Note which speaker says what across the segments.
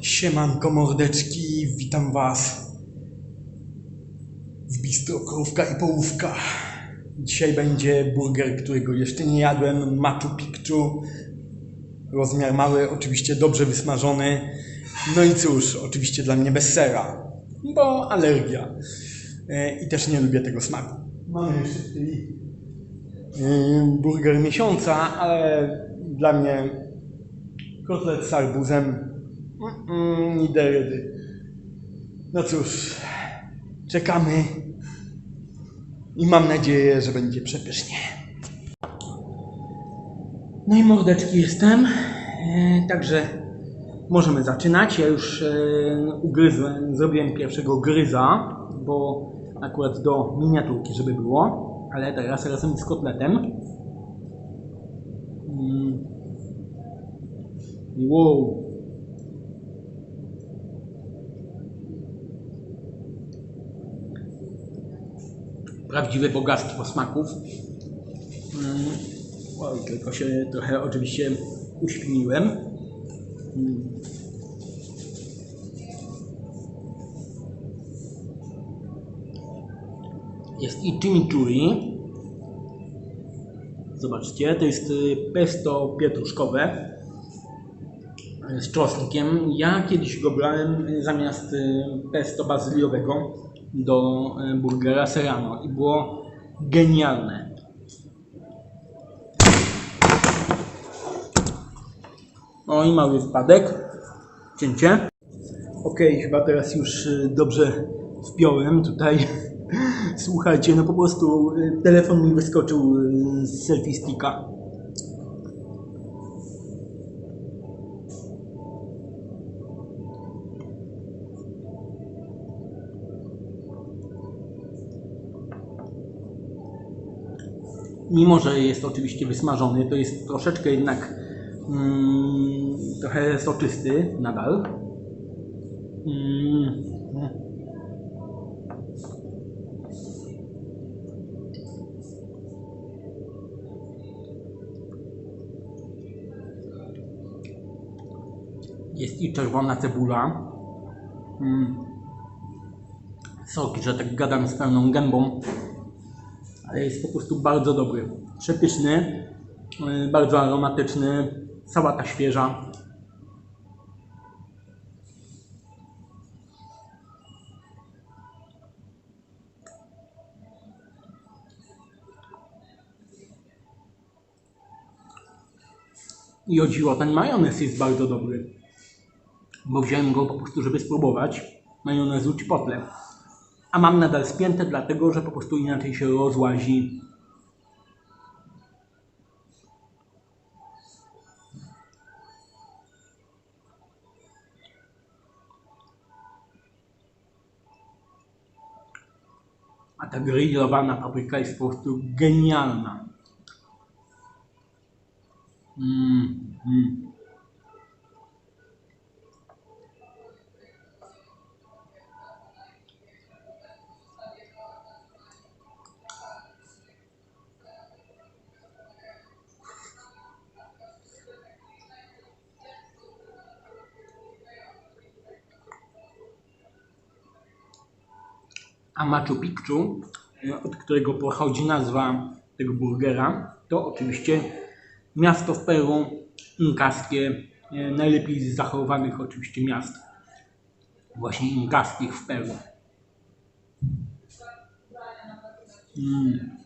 Speaker 1: Siemanko mordeczki, witam was w bistro Krówka i Połówka. Dzisiaj będzie burger, którego jeszcze nie jadłem, Machu Picchu. Rozmiar mały, oczywiście dobrze wysmażony. No i cóż, oczywiście dla mnie bez sera, bo alergia. E, I też nie lubię tego smaku. Mamy jeszcze e, burger miesiąca, ale dla mnie kotlet z arbuzem Mm, da rady. No cóż, czekamy i mam nadzieję, że będzie przepysznie. No i mordeczki jestem, e, także możemy zaczynać. Ja już e, ugryzłem, zrobiłem pierwszego gryza, bo akurat do miniaturki, żeby było, ale teraz razem z kotletem. Mm. Wow. Prawdziwe bogactwo smaków. Mm, Oj, tylko się trochę oczywiście uśpiniłem. Mm. Jest i chimichurri. Zobaczcie, to jest y, pesto pietruszkowe y, z czosnkiem. Ja kiedyś go brałem y, zamiast pesto bazyliowego do y, burgera Serrano i było genialne. O i mały wypadek. Cięcie. Ok, chyba teraz już y, dobrze wpiąłem tutaj. Słuchajcie, no po prostu y, telefon mi wyskoczył z selfie sticka. Mimo że jest oczywiście wysmażony, to jest troszeczkę jednak mm, trochę soczysty nadal. Mm. Jest i czerwona cebula. Mm. Soki, że tak gadam z pełną gębą jest po prostu bardzo dobry. Przepyszny, yy, bardzo aromatyczny, sałata świeża. I o ten majonez jest bardzo dobry. Bo wziąłem go po prostu, żeby spróbować majonezu chipotle a mam nadal spięte, dlatego że po prostu inaczej się rozłazi. A ta grillowana papryka jest po prostu genialna. Mm, mm. A Machu Picchu, e, od którego pochodzi nazwa tego burgera, to oczywiście miasto w Peru, inkaskie, e, najlepiej z zachowanych oczywiście miast, właśnie inkaskich w Peru. Mm.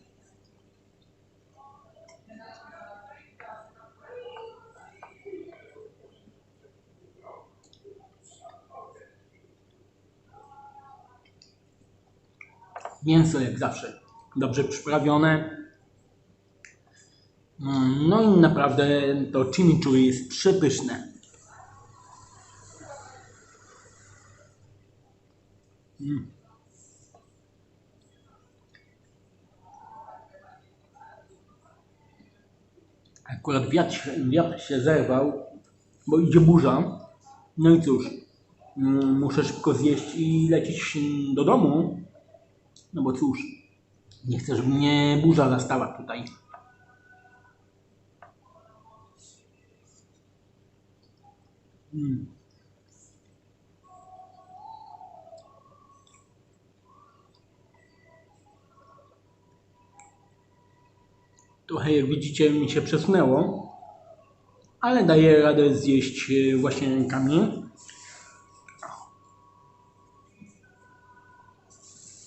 Speaker 1: Mięso jak zawsze dobrze przyprawione. Mm, No i naprawdę to chimichurri jest przepyszne. Mm. Akurat wiatr, wiatr się zerwał, bo idzie burza. No i cóż, mm, muszę szybko zjeść i lecieć do domu, no bo cóż, nie chcę, żeby mnie burza zastała tutaj. Mm. Trochę jak widzicie mi się przesunęło, ale daję radę zjeść e, właśnie rękami.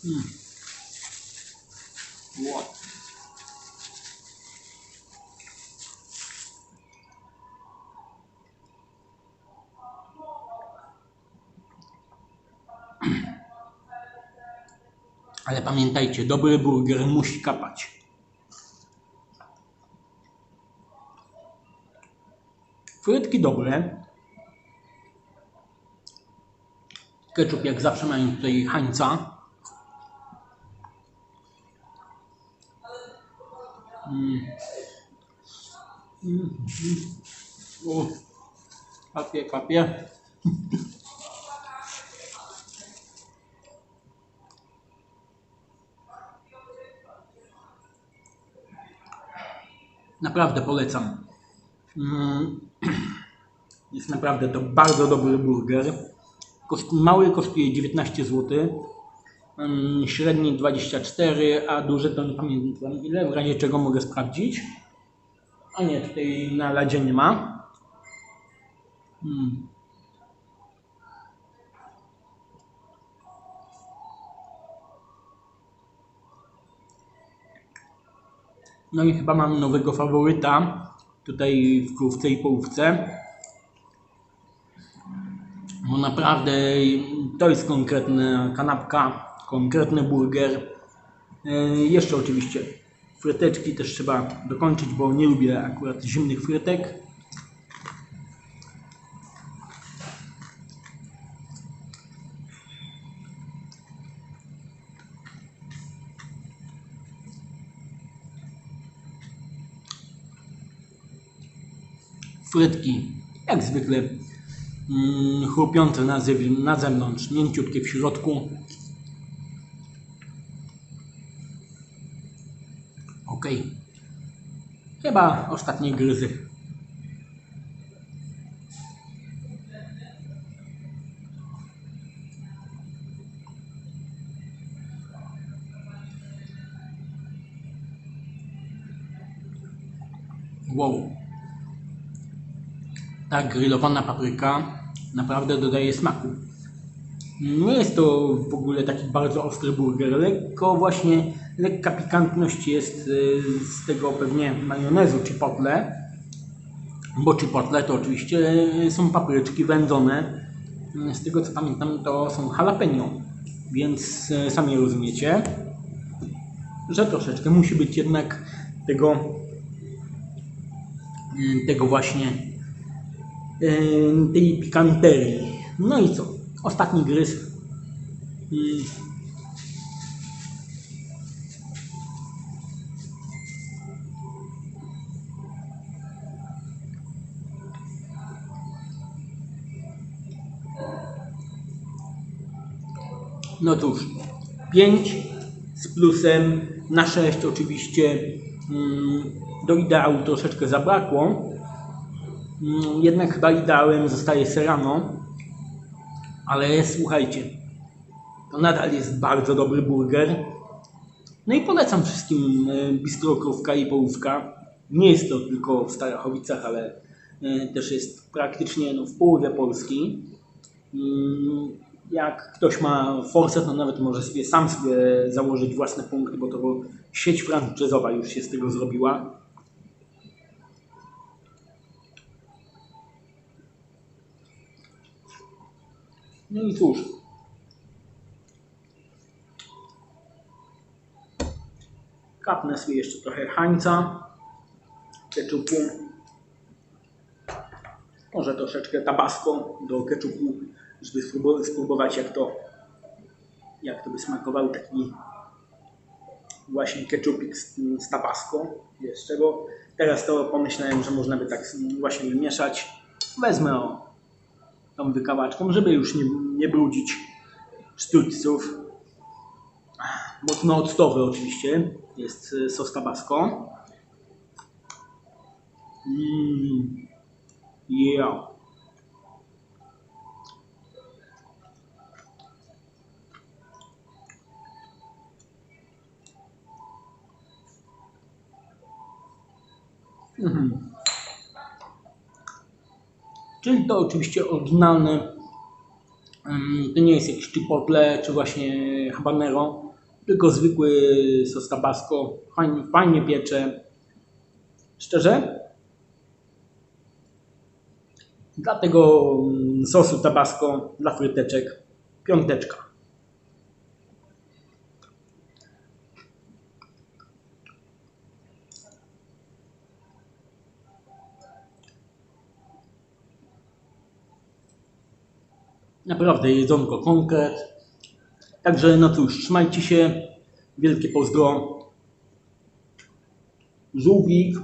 Speaker 1: Hmm. Ło. Ale pamiętajcie, dobry burger musi kapać. Frytki dobre. Ketchup jak zawsze mają tutaj hańca. Mm. Mm, mm. O, kapie. Naprawdę polecam. Mm. Jest naprawdę to bardzo dobry burger. Koszt, mały kosztuje 19 zł, mm, średni 24, a duży to nie pamiętam ile, w razie czego mogę sprawdzić. A nie, tutaj na ladzie nie ma. Mm. No i chyba mam nowego faworyta tutaj w krówce i połówce. Bo naprawdę to jest konkretna kanapka, konkretny burger. E, Jeszcze oczywiście fryteczki też trzeba dokończyć, bo nie lubię akurat zimnych frytek. Frytki, jak zwykle, mm, chrupiące na, zew- na zewnątrz, mięciutkie w środku. Ok. Chyba ostatnie gryzy. Wow. Ta grillowana papryka naprawdę dodaje smaku. Nie jest to w ogóle taki bardzo ostry burger, lekko właśnie, lekka pikantność jest y, z tego pewnie majonezu chipotle, bo chipotle to oczywiście y, są papryczki wędzone, Y, z tego co pamiętam to są jalapeno, więc sami rozumiecie, że troszeczkę musi być jednak tego, tego właśnie tej pikanterii. No i co? Ostatni gryz. No cóż, 5 z plusem na 6 oczywiście mm, do ideału troszeczkę zabrakło. Mm, Jednak chyba ideałem zostaje Serrano. Ale słuchajcie, to nadal jest bardzo dobry burger. No i polecam wszystkim e, bistro krówka i połówka. Nie jest to tylko w Starachowicach, ale e, też jest praktycznie no, w połowie Polski. Jak ktoś ma forsę, to nawet może sobie sam sobie założyć własne punkty, bo to sieć franczyzowa już się z tego zrobiła. No i cóż. Kapnę sobie jeszcze trochę hańca, keczupu, może troszeczkę tabasco do keczupu, żeby spróbować, jak to, jak to by smakował taki właśnie keczupik z, z tabasco jeszcze, bo teraz to pomyślałem, że można by tak właśnie wymieszać. Wezmę o tą wykałaczką, żeby już nie, nie brudzić sztućców. Mocno octowy oczywiście jest y, sos tabasco. Mmm. Yeah.
Speaker 2: Mhm. Czyli to oczywiście oryginalny. To nie jest jakiś chipotle czy właśnie habanero, tylko zwykły sos tabasco. Fajnie, fajnie piecze. Szczerze? Dla tego ym, sosu tabasco, dla fryteczek, piąteczka. Naprawdę jedzonko konkret. Także no cóż, trzymajcie się. Wielkie pozdro. Żółwik.